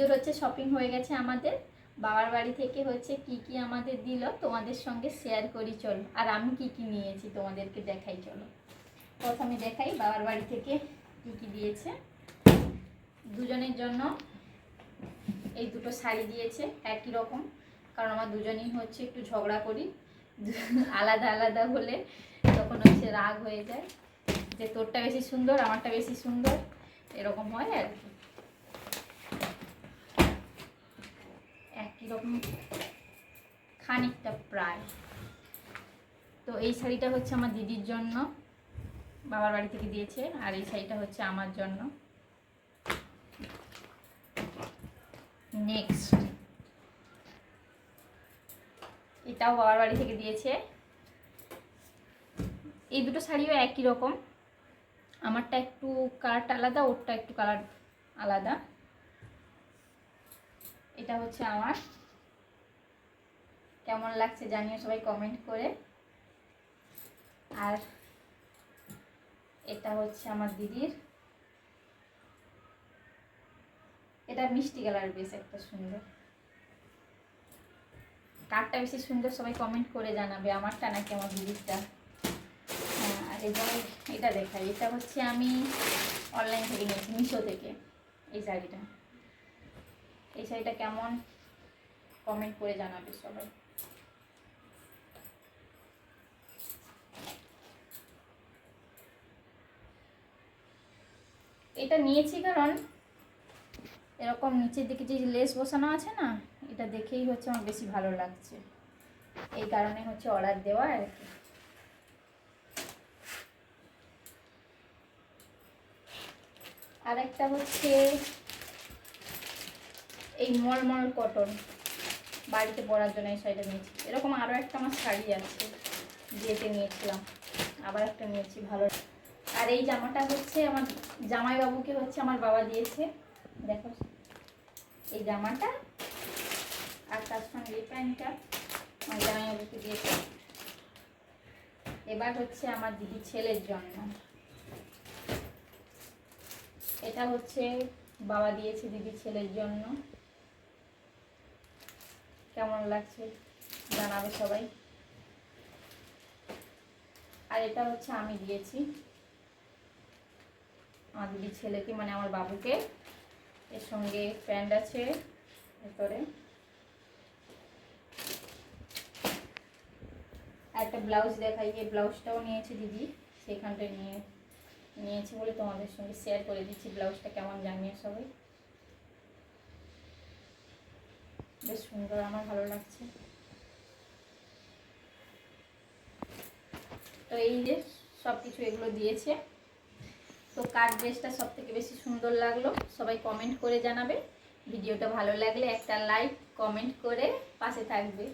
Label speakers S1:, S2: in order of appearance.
S1: পুজোর হচ্ছে শপিং হয়ে গেছে আমাদের। বাবার বাড়ি থেকে হচ্ছে কি কি আমাদের দিল, তোমাদের সঙ্গে শেয়ার করি, চলো। আর আমি কি কি নিয়েছি তোমাদেরকে দেখাই, চলো। প্রথমে দেখাই বাবার বাড়ি থেকে কি কি দিয়েছে। দুজনের জন্য এই দুটো শাড়ি দিয়েছে, একই রকম। কারণ আমার দুজনেই হচ্ছে একটু ঝগড়া করি। আলাদা আলাদা হলে তখন হচ্ছে রাগ হয়ে যায়। যে তোরটা বেশি সুন্দর, আমারটা বেশি সুন্দর, এরকম হয় আর কি। একই রকম খানিকটা প্রায়। তো এই শাড়িটা হচ্ছে আমার দিদির জন্য, বাবার বাড়ি থেকে দিয়েছে, আর এই শাড়িটা হচ্ছে আমার জন্য। নেক্সট এটাও বাবার বাড়ি থেকে দিয়েছে। এই দুটো শাড়িও একই রকম। আমারটা একটু কালারটা আলাদা, ওরটা একটু কালার আলাদা। এটা হচ্ছে আমার। কেমন লাগছে জানিও সবাই কমেন্ট করে। আর এটা হচ্ছে আমার দিদির। এটা মিষ্টি কালার বেশ একটা সুন্দর। কারটা বেশি সুন্দর সবাই কমেন্ট করে জানাবে, আমারটা নাকি আমার দিদিরটা। হ্যাঁ আর এবার এটা দেখাই, এটা হচ্ছে আমি অনলাইন থেকে নিয়েছি মিশো থেকে, এই শাড়িটা। এই শাড়িটা কেমন? কমেন্ট করে জানাবে সবাই। এটা নিয়েছি কারণ এরকম নিচের দিকে যে লেস বসানো আছে না, এটা দেখেই হচ্ছে আমার বেশি ভালো লাগছে। এই কারণে হচ্ছে অর্ডার দেওয়া আর কি। আর একটা হচ্ছে এই মলমল কটন। বাড়িতে পরার জন্য এই শাড়িটা নিয়েছি। এরকম আরও একটা আমার শাড়ি আছে, বিয়েতে নিয়েছিলাম, আবার একটা নিয়েছি, ভালো। আর এই জামাটা হচ্ছে আমার জামাইবাবুকে হচ্ছে আমার বাবা দিয়েছে। দেখো, এই জামাটা আর তার সঙ্গে এই প্যান্টটা আমার জামাইবাবুকে দিয়েছে। এবার হচ্ছে আমার দিদি ছেলের জন্য এটা হচ্ছে বাবা দিয়েছে দিদি ছেলের জন্য। কেমন লাগছে জানাবে সবাই। আর এটা হচ্ছে আমি দিয়েছি। আমার দিদির ছেলেকে মানে আমার বাবুকে। এর সঙ্গে প্যান্ট আছে ভেতরে একটা ব্লাউজ দেখাই, এই ব্লাউজটাও নিয়েছে দিদি। সেখানটায় নিয়ে, নিয়েছি বলে তোমাদের সঙ্গে শেয়ার করে দিচ্ছি ব্লাউজটা কেমন জানিয়ে সবাই। বেশ সুন্দর, আমার ভালো লাগছে। তো এই যে সব কিছু এগুলো দিয়েছে। তো কার ড্রেসটা সব থেকে বেশি সুন্দর লাগল। সবাই কমেন্ট করে জানাবে। ভিডিওটা ভালো লাগলে একটা লাইক কমেন্ট করে পাশে থাকবে।